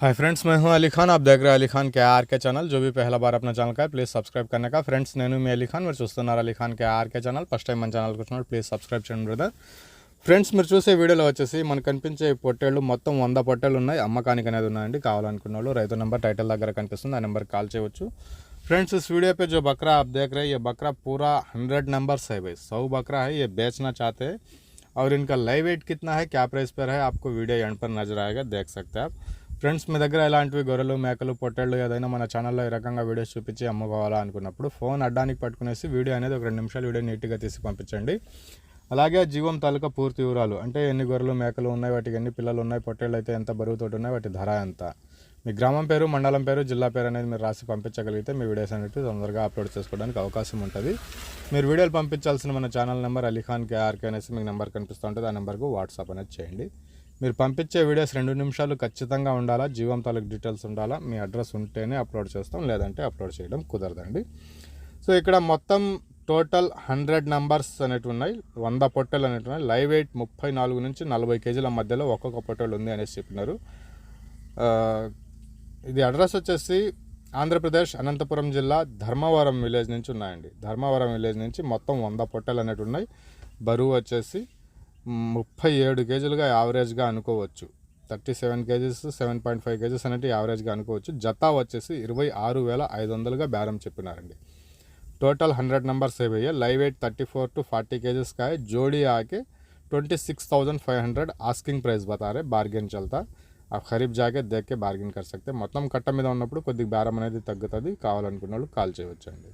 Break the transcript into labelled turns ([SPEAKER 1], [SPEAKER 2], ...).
[SPEAKER 1] Hi friends मैं हूं अली खान आप देख रहे हैं अली खान के आर के चैनल जो भी पहला बार अपना ఛానల్ का है ప్లీజ్ సబ్స్క్రైబ్ करने का ఫ్రెండ్స్ నేను మీ అలీ ఖాన్ మీరు చూస్తున్నారు Ali Khan K RK channel first time మన ఛానల్కి వచ్చినప్పుడు ప్లీజ్ సబ్స్క్రైబ్ చేయండి బ్రదర్ ఫ్రెండ్స్ మీరు చూసే వీడియోలో వచ్చేసి మనకు కనిపించే ఈ పొట్టేళ్ళు మొత్తం వంద పొట్టేళ్ళు ఉన్నాయి అమ్మకానికి అనేది ఉన్నాయండి కావాలనుకున్న వాళ్ళు రైతు నెంబర్ టైటిల్ దగ్గర కనిపిస్తుంది ఆ నెంబర్కి కాల్ చేయవచ్చు फ्रेंड्स इस वीडियो पे जो बकरा आप देख रहे हैं ये बकरा पूरा हंड्रेड नंबर है भाई सौ बकरा है ये बेचना चाहते हैं और इनका लाइव वेट कितना है क्या प्राइस पर है आपको वीडियो एंड पर नजर आएगा देख सकते हैं आप ఫ్రెండ్స్ మీ దగ్గర ఇలాంటివి గొర్రెలు మేకలు పొట్టేళ్ళు ఏదైనా మన ఛానల్లో ఈ రకంగా వీడియోస్ చూపించి అమ్ముకోవాలా అనుకున్నప్పుడు ఫోన్ అడ్డానికి పట్టుకునేసి వీడియో అనేది ఒక రెండు నిమిషాలు వీడియో నీట్గా తీసి పంపించండి. అలాగే జీవం తాలూకా పూర్తి వివరాలు అంటే ఎన్ని గొర్రెలు మేకలు ఉన్నాయి వాటికి ఎన్ని పిల్లలు ఉన్నాయి పొట్టేళ్ళు అయితే ఎంత బరువుతో ఉన్నాయి వాటి ధర ఎంత? మీ గ్రామం పేరు మండలం పేరు జిల్లా పేరు అనేది మీరు రాసి పంపించగలిగితే మీ వీడియోస్ అనేవి తొందరగా అప్లోడ్ చేసుకోవడానికి అవకాశం ఉంటుంది. మీరు వీడియోలు పంపించాల్సిన మన ఛానల్ నెంబర్ అలీఖాన్ కేఆర్కే అనేసి మీకు నెంబర్ కనిపిస్తూ ఉంటుంది. ఆ నెంబర్కు వాట్సాప్ అనేది చేయండి. మీరు పంపించే వీడియోస్ రెండు నిమిషాలు ఖచ్చితంగా ఉండాలా? జీవం తాలూకు డీటెయిల్స్ ఉండాలా? మీ అడ్రస్ ఉంటేనే అప్లోడ్ చేస్తాం. లేదంటే అప్లోడ్ చేయడం కుదరదండి. సో ఇక్కడ మొత్తం టోటల్ హండ్రెడ్ నంబర్స్ అనేవి ఉన్నాయి. వంద పొట్టెలు అనేవి ఉన్నాయి. లైవ్ వెయిట్ ముప్పై నాలుగు నుంచి నలభై కేజీల మధ్యలో ఒక్కొక్క పొట్టెలు ఉంది అనేసి చెప్పినారు. ఇది అడ్రస్ వచ్చేసి ఆంధ్రప్రదేశ్ అనంతపురం జిల్లా ధర్మవరం విలేజ్ నుంచి ఉన్నాయండి. ధర్మవరం విలేజ్ నుంచి మొత్తం వంద పొట్టెలు అనేవి ఉన్నాయి. బరువు వచ్చేసి ముప్పై ఏడు కేజీలుగా యావరేజ్గా అనుకోవచ్చు thirty seven KGs seven point five KGs అనేవి యావరేజ్గా అనుకోవచ్చు జతా వచ్చేసి ఇరవై ఆరు వేల ఐదు వందలుగా బేరం చెప్పినారండి टोटल हंड्रेड नंबर सेव है live weight thirty four to forty KGs का है जोड़ी आके twenty six thousand five hundred asking price బతా రే బార్గెన్ చల్తా ఆ ఖరీఫ్ జాకే దేక్కే బార్గెన్ కర్ సక్తే మొత్తం కట్ట మీద ఉన్నప్పుడు కొద్దిగా బేరం అనేది తగ్గుతుంది కావాలనుకున్న వాళ్ళు కాల్ చేయవచ్చండి